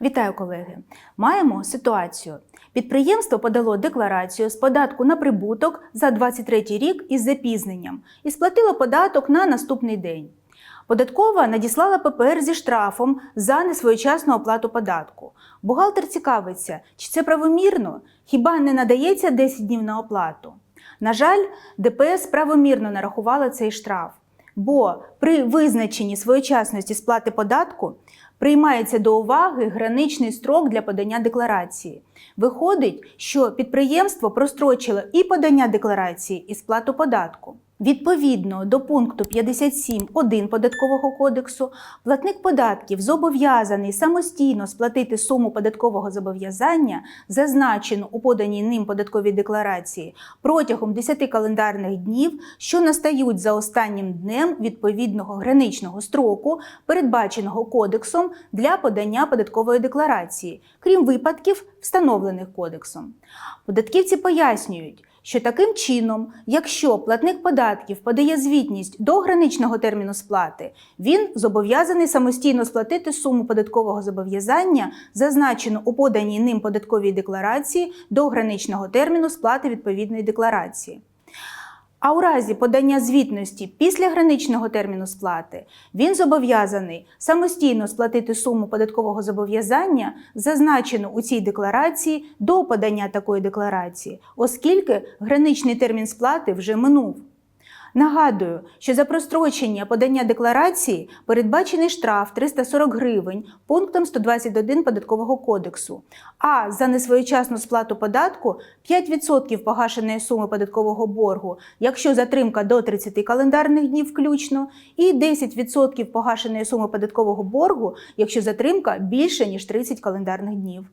Вітаю, колеги! Маємо ситуацію. Підприємство подало декларацію з податку на прибуток за 23 рік із запізненням і сплатило податок на наступний день. Податкова надіслала ППР зі штрафом за несвоєчасну оплату податку. Бухгалтер цікавиться, чи це правомірно, хіба не надається 10 днів на оплату. На жаль, ДПС правомірно нарахувала цей штраф, бо при визначенні своєчасності сплати податку приймається до уваги граничний строк для подання декларації. Виходить, що підприємство прострочило і подання декларації, і сплату податку. Відповідно до пункту 57.1 податкового кодексу, платник податків зобов'язаний самостійно сплатити суму податкового зобов'язання, зазначену у поданій ним податковій декларації, протягом 10 календарних днів, що настають за останнім днем відповідного граничного строку, передбаченого кодексом для подання податкової декларації, крім випадків, встановлених кодексом. Податківці пояснюють, що таким чином, якщо платник податків подає звітність до граничного терміну сплати, він зобов'язаний самостійно сплатити суму податкового зобов'язання, зазначену у поданій ним податковій декларації до граничного терміну сплати відповідної декларації. А у разі подання звітності після граничного терміну сплати він зобов'язаний самостійно сплатити суму податкового зобов'язання, зазначену у цій декларації до подання такої декларації, оскільки граничний термін сплати вже минув. Нагадую, що за прострочення подання декларації передбачений штраф 340 гривень пунктом 121 податкового кодексу, а за несвоєчасну сплату податку 5% погашеної суми податкового боргу, якщо затримка до 30 календарних днів включно, і 10% погашеної суми податкового боргу, якщо затримка більше ніж 30 календарних днів.